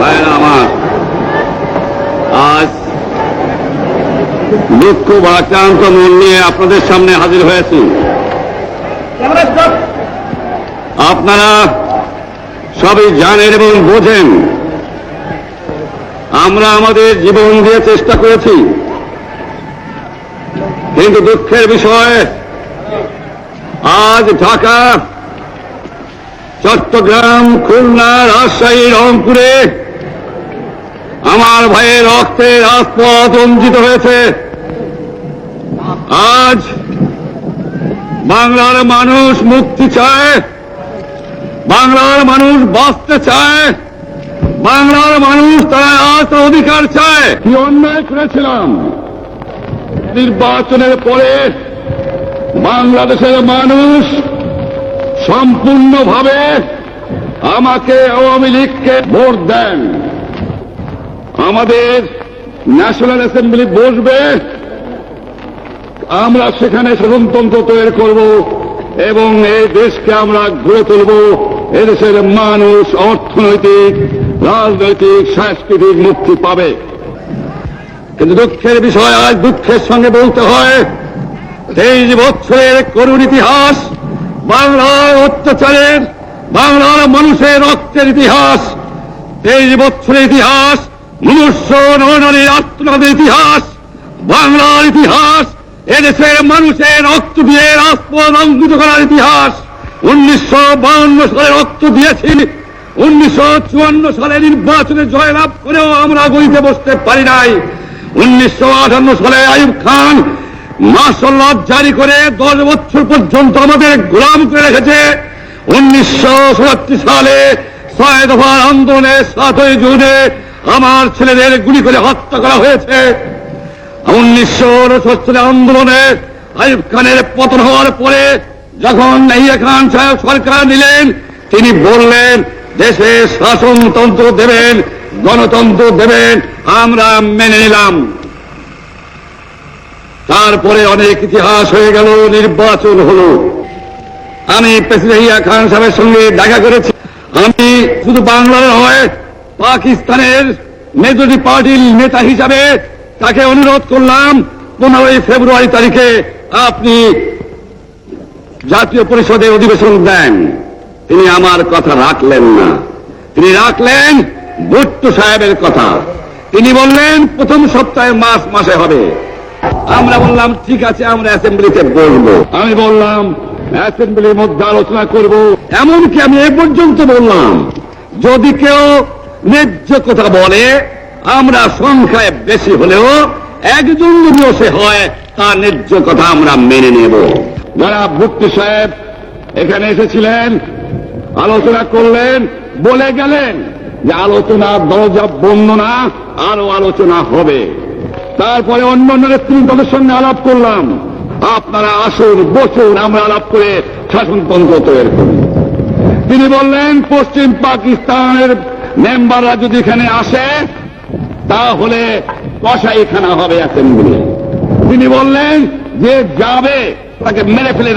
ভাইরা আমার, আজ দুঃখ ভারাক্রান্ত মন নিয়ে আপনাদের সামনে হাজির হয়েছি। আপনারা সবই জানেন এবং বোঝেন। আমরা আমাদের জীবন দিয়ে চেষ্টা করেছি। কিন্তু দুঃখের বিষয়, আজ ঢাকা চট্টগ্রাম, খুলনা, রাজশাহী, রংপুরে আমার ভাইয়ের রক্তে রাজপথ রঞ্জিত হয়েছে। আজ বাংলার মানুষ মুক্তি চায়, বাংলার মানুষ বাঁচতে চায়, বাংলার মানুষ তারা আজ অধিকার চায়। কি অন্যায় করেছিলাম? নির্বাচনের পরে বাংলাদেশের মানুষ সম্পূর্ণভাবে আমাকে আওয়ামী লীগকে ভোট দেন। আমাদের ন্যাশনাল অ্যাসেম্বলি বসবে। আমরা সেখানে শাসনতন্ত্র তৈরি করব এবং এই দেশকে আমরা গড়ে তুলব। এদেশের মানুষ অর্থনৈতিক, রাজনৈতিক, সাংস্কৃতিক মুক্তি পাবে। কিন্তু দুঃখের বিষয়, আজ দুঃখের সঙ্গে বলতে হয়, তেইশ বছরের করুণ ইতিহাস বাংলার অত্যাচারের, বাংলার মানুষের রক্তের ইতিহাস, তেইশ বছরের ইতিহাস, মনুষ্য নরনারীর আত্মনাদের ইতিহাস, বাংলার ইতিহাস, এদেশের মানুষের রক্ত দিয়ে রাজপথ অঙ্কিত করার ইতিহাস। উনিশশো বাউন্ন সালে রক্ত দিয়েছি, উনিশশো চুয়ান্ন সালে নির্বাচনে জয়লাভ করেও আমরা গড়িতে বসতে পারি নাই। উনিশশো আটান্ন সালে আইব খান মার্শাল জারি করে দশ বছর পর্যন্ত আমাদের গোলাম করে রেখেছে। উনিশশো সালে ছয় দফার আন্দোলনে সাতই জুনে আমার ছেলেদের গুলি করে হত্যা করা হয়েছে। উনিশশো সালে আন্দোলনে আইব খানের পতন হওয়ার পরে যখন নাহিয়া খান সাহেব সরকার নিলেন, তিনি বললেন, দেশে শাসনতন্ত্র দেবেন, গণতন্ত্র দেবেন, আমরা মেনে নিলাম। তারপরে অনেক ইতিহাস হয়ে গেল, নির্বাচন হলো। আমি ইয়া খান সাহেবের সঙ্গে দেখা করেছি। আমি শুধু বাংলার নয়, পাকিস্তানের মেজরিটি পার্টির নেতা হিসাবে তাকে অনুরোধ করলাম, পনেরোই ফেব্রুয়ারি তারিখে আপনি জাতীয় পরিষদে অধিবেশন দেন। তিনি আমার কথা রাখলেন না। তিনি রাখলেন ভুট্টো সাহেবের কথা। তিনি বললেন, প্রথম সপ্তাহে মাস মাসে হবে। আমরা বললাম, ঠিক আছে, আমরা অ্যাসেম্বলিতে বলব আমি বললাম অ্যাসেম্বলির মধ্যে আলোচনা করব। এমনকি আমি এ পর্যন্ত বললাম, যদি কেউ ন্যায্য কথা বলে, আমরা সংখ্যায় বেশি হলেও একজন যদিও সে হয়, তার ন্যায্য কথা আমরা মেনে নেব। যারা ভুক্তি সাহেব এখানে এসেছিলেন, আলোচনা করলেন, বলে গেলেন যে আলোচনা দরজা বন্ধ না, আরও আলোচনা হবে। তারপরে অন্য অন্য নেতৃত্বের সঙ্গে আলাপ করলাম। আপনারা আসুন, বসুন, আমরা আলাপ করে শাসনতন্ত্র তৈরি করি। তিনি বললেন, পশ্চিম পাকিস্তানের মেম্বাররা যদি এখানে আসে, তাহলে কষাইখানা হবে অ্যাসেম্বলি। তিনি বললেন, যে যাবে, তাকে মেরে ফেলে